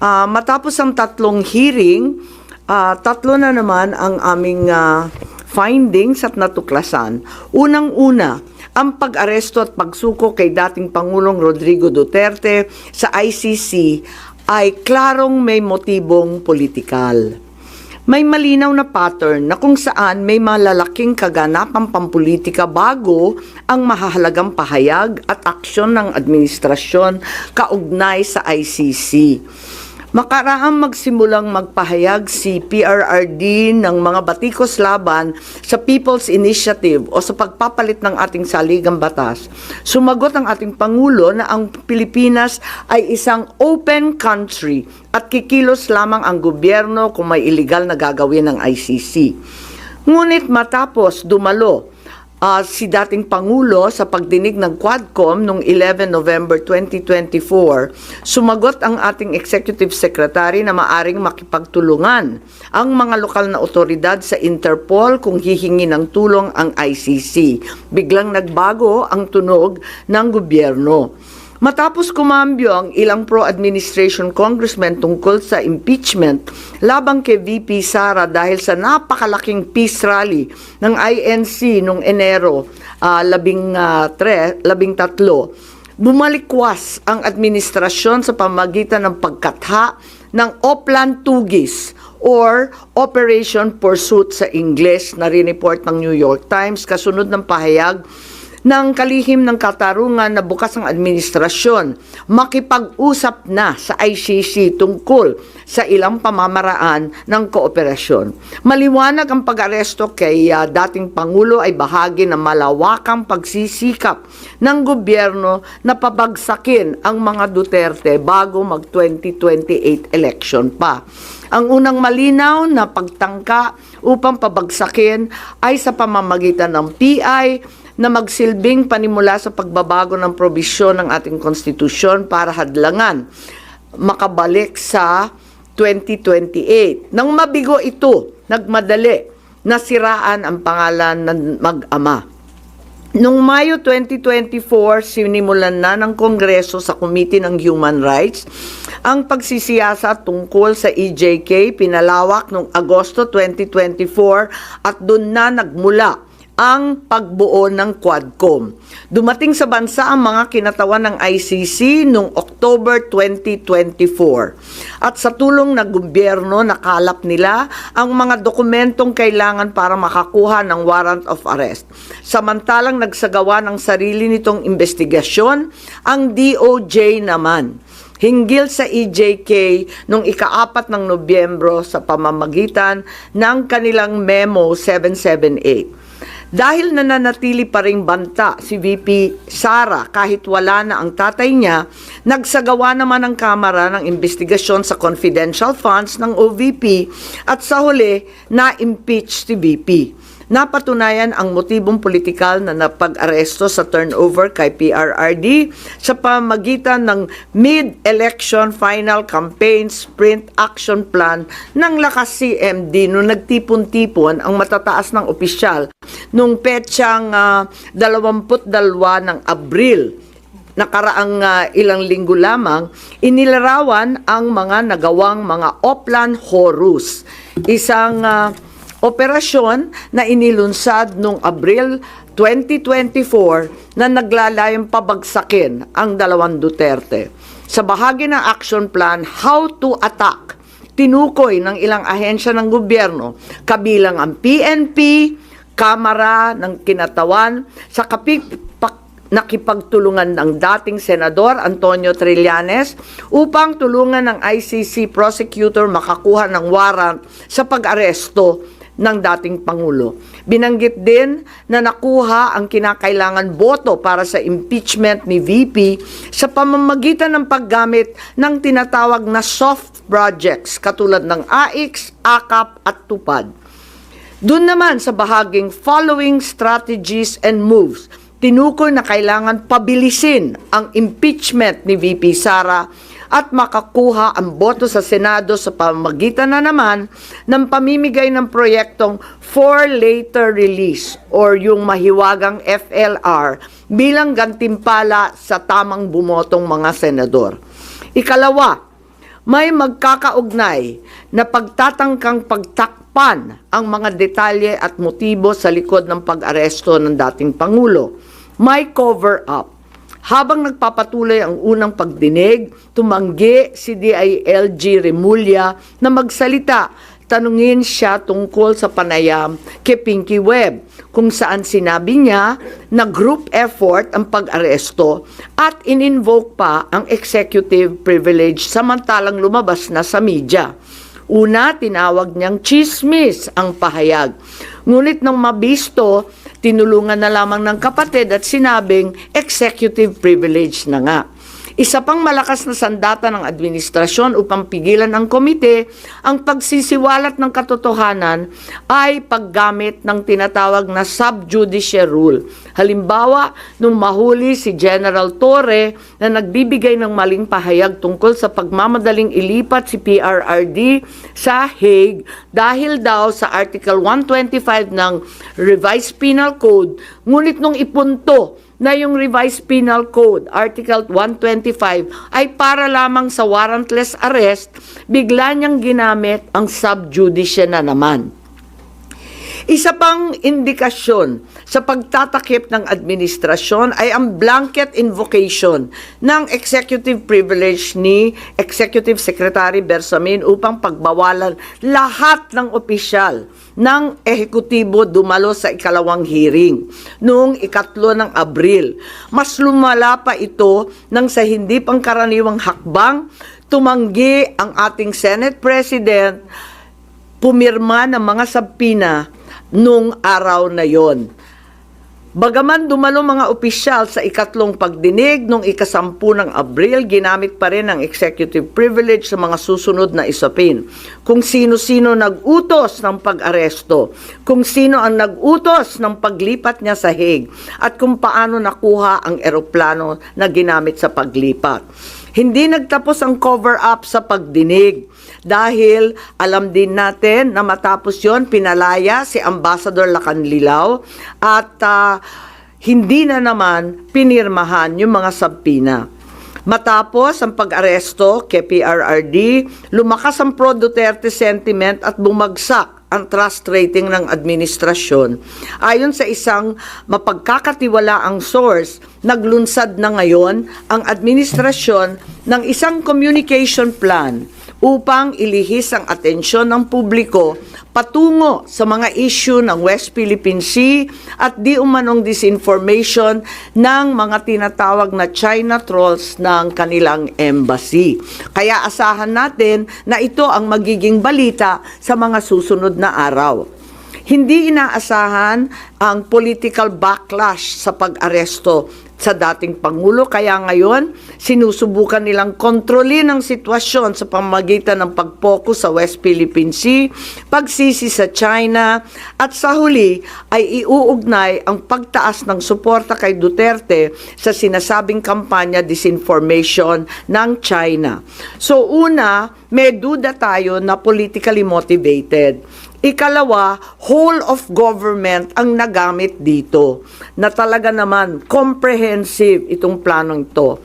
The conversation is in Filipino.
Ah, matapos ang tatlong hearing, ah, tatlo na naman ang aming ah, findings at natuklasan. Unang-una, ang pag-aresto at pagsuko kay dating Pangulong Rodrigo Duterte sa ICC ay klarong may motibong politikal. May malinaw na pattern na kung saan may malalaking kaganapang pampolitika bago ang mahahalagang pahayag at aksyon ng administrasyon kaugnay sa ICC. Makaraang magsimulang magpahayag si PRRD ng mga batikos laban sa People's Initiative o sa pagpapalit ng ating saligang batas. Sumagot ang ating Pangulo na ang Pilipinas ay isang open country at kikilos lamang ang gobyerno kung may illegal na gagawin ng ICC. Ngunit matapos dumalo ah, si dating Pangulo sa pagdinig ng Quadcom noong 11 November 2024, sumagot ang ating Executive Secretary na maaring makipagtulungan ang mga lokal na otoridad sa Interpol kung hihingi ng tulong ang ICC. Biglang nagbago ang tunog ng gobyerno. Matapos kumambyo ang ilang pro-administration congressmen tungkol sa impeachment labang kay VP Sara dahil sa napakalaking peace rally ng INC noong Enero ah, labing, ah, tre, labing tatlo, bumalikwas ang administrasyon sa pamagitan ng pagkatha ng Oplan Tugis or Operation Pursuit sa Ingles na rineport ng New York Times kasunod ng pahayag ng kalihim ng katarungan na bukas ang administrasyon makipag-usap na sa ICC tungkol sa ilang pamamaraan ng kooperasyon. Maliwanag ang pag-aresto kay ah, dating Pangulo ay bahagi ng malawakang pagsisikap ng gobyerno na pabagsakin ang mga Duterte bago mag-2028 election pa. Ang unang malinaw na pagtangka upang pabagsakin ay sa pamamagitan ng PI na magsilbing panimula sa pagbabago ng probisyon ng ating konstitusyon para hadlangan makabalik sa 2028. Nang mabigo ito, nagmadali, nasiraan ang pangalan ng mag-ama. Noong Mayo 2024, sinimulan na ng Kongreso sa Committee ng Human Rights ang pagsisiyasa tungkol sa EJK pinalawak noong Agosto 2024 at doon na nagmula ang pagbuo ng Quadcom. Dumating sa bansa ang mga kinatawan ng ICC noong October 2024. At sa tulong ng gobyerno, nakalap nila ang mga dokumentong kailangan para makakuha ng warrant of arrest. Samantalang nagsagawa ng sarili nitong investigasyon, ang DOJ naman hinggil sa EJK noong ikaapat ng Nobyembro sa pamamagitan ng kanilang Memo 778. Dahil nananatili pa ring banta si VP Sara kahit wala na ang tatay niya, nagsagawa naman ang Kamara ng investigasyon sa confidential funds ng OVP at sa huli na-impeach si VP. Napatunayan ang motibong politikal na napag-aresto sa turnover kay PRRD sa pamagitan ng mid-election final campaign sprint action plan ng lakas CMD nung nagtipon-tipon ang matataas ng opisyal nung petsang ah, 22 ng Abril nakaraang ah, ilang linggo lamang, inilarawan ang mga nagawang mga Oplan Horus. Isang ah, operasyon na inilunsad noong Abril 2024 na naglalayong pabagsakin ang dalawang Duterte. Sa bahagi ng action plan, How to Attack, tinukoy ng ilang ahensya ng gobyerno, kabilang ang PNP, Kamara ng Kinatawan, sa kapik nakipagtulungan ng dating Senador Antonio Trillanes upang tulungan ng ICC prosecutor makakuha ng warrant sa pag-aresto ng dating Pangulo. Binanggit din na nakuha ang kinakailangan boto para sa impeachment ni VP sa pamamagitan ng paggamit ng tinatawag na soft projects katulad ng AIX, AKAP at TUPAD. Doon naman sa bahaging following strategies and moves, tinukoy na kailangan pabilisin ang impeachment ni VP Sara at makakuha ang boto sa Senado sa pamamagitan na naman ng pamimigay ng proyektong for later release or yung mahiwagang FLR bilang gantimpala sa tamang bumotong mga senador. Ikalawa, may magkakaugnay na pagtatangkang pagtakpan ang mga detalye at motibo sa likod ng pag-aresto ng dating Pangulo. May cover-up. Habang nagpapatuloy ang unang pagdinig, tumanggi si DILG Remulla na magsalita. Tanungin siya tungkol sa panayam kay Pinky Webb kung saan sinabi niya na group effort ang pag-aresto at in-invoke pa ang executive privilege samantalang lumabas na sa media. Una, tinawag niyang chismis ang pahayag. Ngunit nang mabisto, tinulungan na lamang ng kapatid at sinabing executive privilege na nga. Isa pang malakas na sandata ng administrasyon upang pigilan ang komite ang pagsisiwalat ng katotohanan ay paggamit ng tinatawag na subjudice rule. Halimbawa, nung mahuli si General Torre na nagbibigay ng maling pahayag tungkol sa pagmamadaling ilipat si PRRD sa Hague dahil daw sa Article 125 ng Revised Penal Code, ngunit nung ipunto na yung Revised Penal Code, Article 125, ay para lamang sa warrantless arrest, bigla niyang ginamit ang subjudice na naman. Isa pang indikasyon sa pagtatakip ng administrasyon ay ang blanket invocation ng executive privilege ni Executive Secretary Bersamin upang pagbawalan lahat ng opisyal ng ehekutibo dumalo sa ikalawang hearing noong ikatlo ng Abril. Mas lumala pa ito nang sa hindi pangkaraniwang hakbang tumanggi ang ating Senate President pumirma ng mga sabpina nung araw na yon. Bagaman dumalo mga opisyal sa ikatlong pagdinig nung ikasampu ng Abril, ginamit pa rin ang executive privilege sa mga susunod na isapin. Kung sino-sino nag-utos ng pag-aresto, kung sino ang nag-utos ng paglipat niya sa Hague, at kung paano nakuha ang eroplano na ginamit sa paglipat. Hindi nagtapos ang cover-up sa pagdinig dahil alam din natin na matapos yon pinalaya si Ambassador Lacanlilao at ah, hindi na naman pinirmahan yung mga sabpina. Matapos ang pag-aresto kay PRRD, lumakas ang pro-Duterte sentiment at bumagsak ang trust rating ng administrasyon. Ayon sa isang mapagkakatiwalaang source, naglunsad na ngayon ang administrasyon ng isang communication plan upang ilihis ang atensyon ng publiko patungo sa mga issue ng West Philippine Sea at di umanong disinformation ng mga tinatawag na China trolls ng kanilang embassy. Kaya asahan natin na ito ang magiging balita sa mga susunod na araw. Hindi inaasahan ang political backlash sa pag-aresto sa dating Pangulo. Kaya ngayon, sinusubukan nilang kontrolin ang sitwasyon sa pamagitan ng pag-focus sa West Philippine Sea, pagsisi sa China, at sa huli ay iuugnay ang pagtaas ng suporta kay Duterte sa sinasabing kampanya disinformation ng China. So una, may duda tayo na politically motivated. Ikalawa, whole of government ang nagamit dito na talaga naman comprehensive itong planong ito.